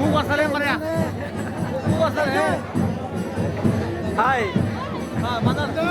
মুখ আসালে মানে মুখ আসালে হাই মাদার তো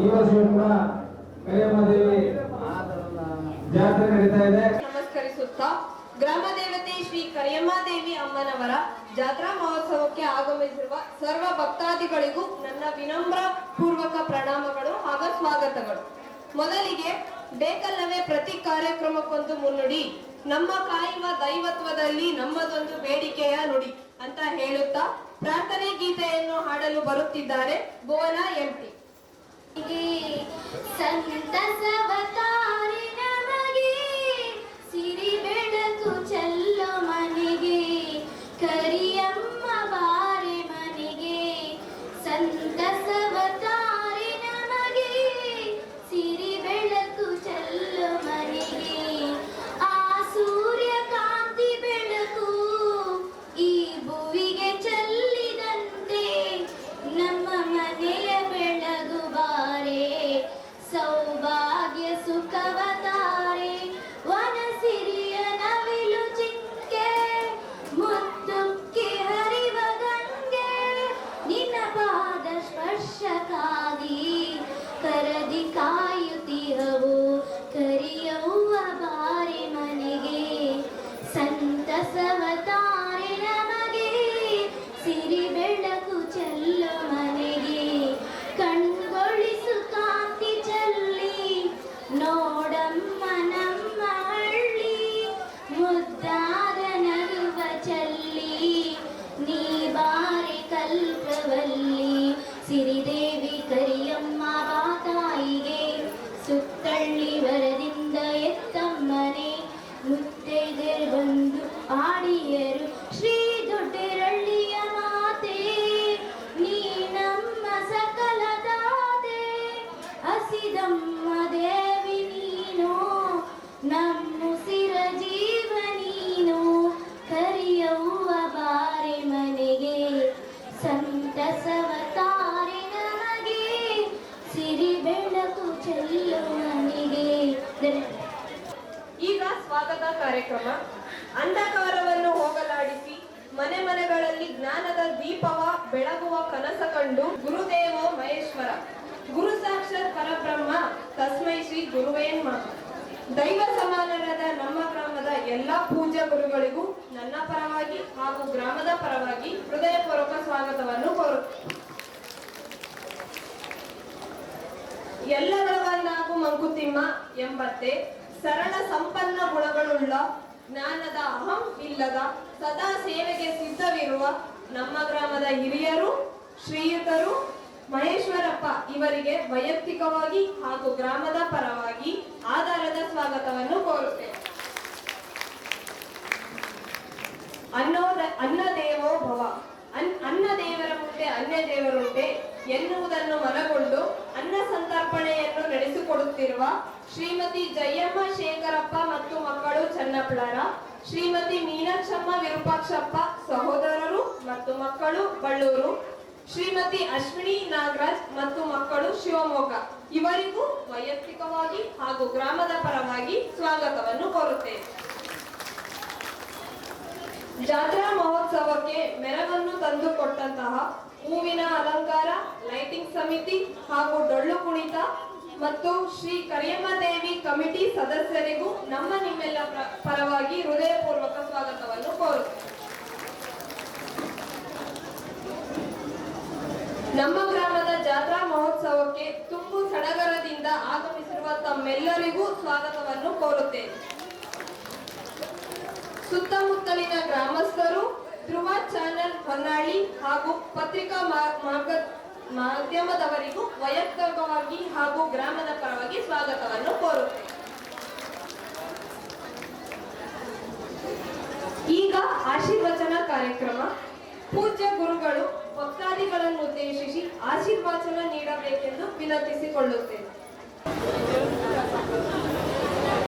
ಈ ಕರಿಯಮ್ಮದೇವಿ ಜಾತ್ರೆ ನಡೀತಾ ಇದೆ. ನಮಸ್ಕರಿಸುತ್ತಾ ಗ್ರಾಮ ದೇವತೆ ಶ್ರೀ ಕರಿಯಮ್ಮದೇವಿ ಅಮ್ಮನವರ ಜಾತ್ರಾ ಮಹೋತ್ಸವಕ್ಕೆ ಆಗಮಿಸಿರುವ ಸರ್ವ ಭಕ್ತಾದಿಗಳಿಗೂ ನನ್ನ ವಿನಮ್ರ ಪೂರ್ವಕ ಪ್ರಣಾಮಗಳು ಹಾಗೂ ಸ್ವಾಗತಗಳು. ಮೊದಲಿಗೆ ಬೇಕಲ್ಲವೇ ಪ್ರತಿ ಕಾರ್ಯಕ್ರಮಕ್ಕೊಂದು ಮುನ್ನುಡಿ. ನಮ್ಮ ಕಾಯುವ ದೈವತ್ವದಲ್ಲಿ ನಮ್ಮದೊಂದು ಬೇಡಿಕೆಯ ನುಡಿ ಅಂತ ಹೇಳುತ್ತಾ ಪ್ರಾರ್ಥನೆ ಗೀತೆಯನ್ನು ಹಾಡಲು ಬರುತ್ತಿದ್ದಾರೆ ಭುವನ ಎಂಟಿ ಕರಿಯಮ್ಮ ಬಾರೆ ಮನೆಗೆ. ಸಂತಸವತಾರಿ ಈಗ ಸ್ವಾಗತ ಕಾರ್ಯಕ್ರಮ. ಅಂಧಕಾರವನ್ನು ಹೋಗಲಾಡಿಸಿ ಮನೆ ಮನೆಗಳಲ್ಲಿ ಜ್ಞಾನದ ದೀಪವ ಬೆಳಗುವ ಕನಸ ಕಂಡು ಗುರುದೇವೋ ಮಹೇಶ್ವರ. ಗುರು ಸಾಕ್ಷಾತ್ ಪರಬ್ರಹ್ಮ, ತಸ್ಮೈ ಶ್ರೀ ಗುರುವೇನ್ಮ ದೈವ ಸಮಾನರಾದ ನಮ್ಮ ಗ್ರಾಮದ ಎಲ್ಲಾ ಪೂಜ್ಯ ಗುರುಗಳಿಗೂ ನನ್ನ ಪರವಾಗಿ ಹಾಗೂ ಗ್ರಾಮದ ಪರವಾಗಿ ಹೃದಯಪೂರ್ವಕ ಸ್ವಾಗತವನ್ನು ಕೋರುತ್ತೇನೆ ಎಲ್ಲಗಳ ಹಾಗೂ ಮಂಕುತಿಮ್ಮ ಎಂಬತ್ತೆ ಸರಳ ಸಂಪನ್ನ ಗುಣಗಳುಳ್ಳ ಜ್ಞಾನದ ಅಹಂ ಇಲ್ಲದ ಸದಾ ಸೇವೆಗೆ ಸಿದ್ಧವಿರುವ ನಮ್ಮ ಗ್ರಾಮದ ಹಿರಿಯರು, ಶ್ರೀಯುತರು, ಮಹೇಶ್ವರಪ್ಪ ಇವರಿಗೆ ವೈಯಕ್ತಿಕವಾಗಿ ಹಾಗೂ ಗ್ರಾಮದ ಪರವಾಗಿ ಆಧಾರದ ಸ್ವಾಗತವನ್ನು ಕೋರುತ್ತೇವೆ ಅನ್ನೋದ ಅನ್ನ ದೇವೋ ಭವ. ಅನ್ ಅನ್ನ ದೇವರ ಮುಂದೆ ಅನ್ಯ ದೇವರುಂಟೆ ಎನ್ನುವುದನ್ನು ಮನಗೊಂಡು ಅನ್ನ ಸಂತರ್ಪಣೆಯನ್ನು ನಡೆಸಿಕೊಡುತ್ತಿರುವ ಶ್ರೀಮತಿ ಜಯಮ್ಮ ಶೇಖರಪ್ಪ ಮತ್ತು ಮಕ್ಕಳು ಚನ್ನಪ್ಪಳರ, ಶ್ರೀಮತಿ ಮೀನಾಕ್ಷಮ್ಮ ವಿರೂಪಾಕ್ಷಪ್ಪ ಸಹೋದರರು ಮತ್ತು ಮಕ್ಕಳು ಬಳ್ಳೂರು, ಶ್ರೀಮತಿ ಅಶ್ವಿನಿ ನಾಗರಾಜ್ ಮತ್ತು ಮಕ್ಕಳು ಶಿವಮೊಗ್ಗ. ಇವರಿಗೂ ವೈಯಕ್ತಿಕವಾಗಿ ಹಾಗೂ ಗ್ರಾಮದ ಪರವಾಗಿ ಸ್ವಾಗತವನ್ನು ಕೋರುತ್ತೇವೆ ಜಾತ್ರಾ ಮಹೋತ್ಸವಕ್ಕೆ ಮೆರವನ್ನು ತಂದುಕೊಟ್ಟಂತಹ ಹೂವಿನ ಅಲಂಕಾರ ಲೈಟಿಂಗ್ ಸಮಿತಿ ಹಾಗೂ ಡೊಳ್ಳು ಕುಣಿತ ಮತ್ತು ಶ್ರೀ ಕರಿಯಮ್ಮ ದೇವಿ ಕಮಿಟಿ ಸದಸ್ಯರಿಗೂ ನಮ್ಮ ನಿಮ್ಮೆಲ್ಲ ಪ್ರ- ಪರವಾಗಿ ಹೃದಯಪೂರ್ವಕ ಸ್ವಾಗತವನ್ನು ಕೋರುತ್ತೇವೆ ನಮ್ಮ ಗ್ರಾಮದ ಜಾತ್ರಾ ಮಹೋತ್ಸವಕ್ಕೆ ತುಂಬು ಸಡಗರದಿಂದ ಆಗಮಿಸಿರುವ ತಮ್ಮೆಲ್ಲರಿಗೂ ಸ್ವಾಗತವನ್ನು ಕೋರುತ್ತೇನೆ. ಸುತ್ತಮುತ್ತಲಿನ ಗ್ರಾಮಸ್ಥರು ಧ್ರುವ ಚಾನೆಲ್ ಹೊನ್ನಾಳಿ ಹಾಗೂ ಪತ್ರಿಕಾ ಮಾರ್ಗ- ಮಾಧ್ಯಮದವರಿಗೂ ವೈಯಕ್ತಿಕವಾಗಿ ಹಾಗೂ ಗ್ರಾಮದ ಪರವಾಗಿ ಸ್ವಾಗತವನ್ನು ಕೋರುತ್ತೆ ಈಗ ಆಶೀರ್ವಚನ ಕಾರ್ಯಕ್ರಮ. ಪೂಜ್ಯ ಗುರುಗಳು ಭಕ್ತಾದಿಗಳನ್ನು ಉದ್ದೇಶಿಸಿ ಆಶೀರ್ವಚನ ನೀಡಬೇಕೆಂದು ವಿನಂತಿಸಿಕೊಳ್ಳುತ್ತೇನೆ.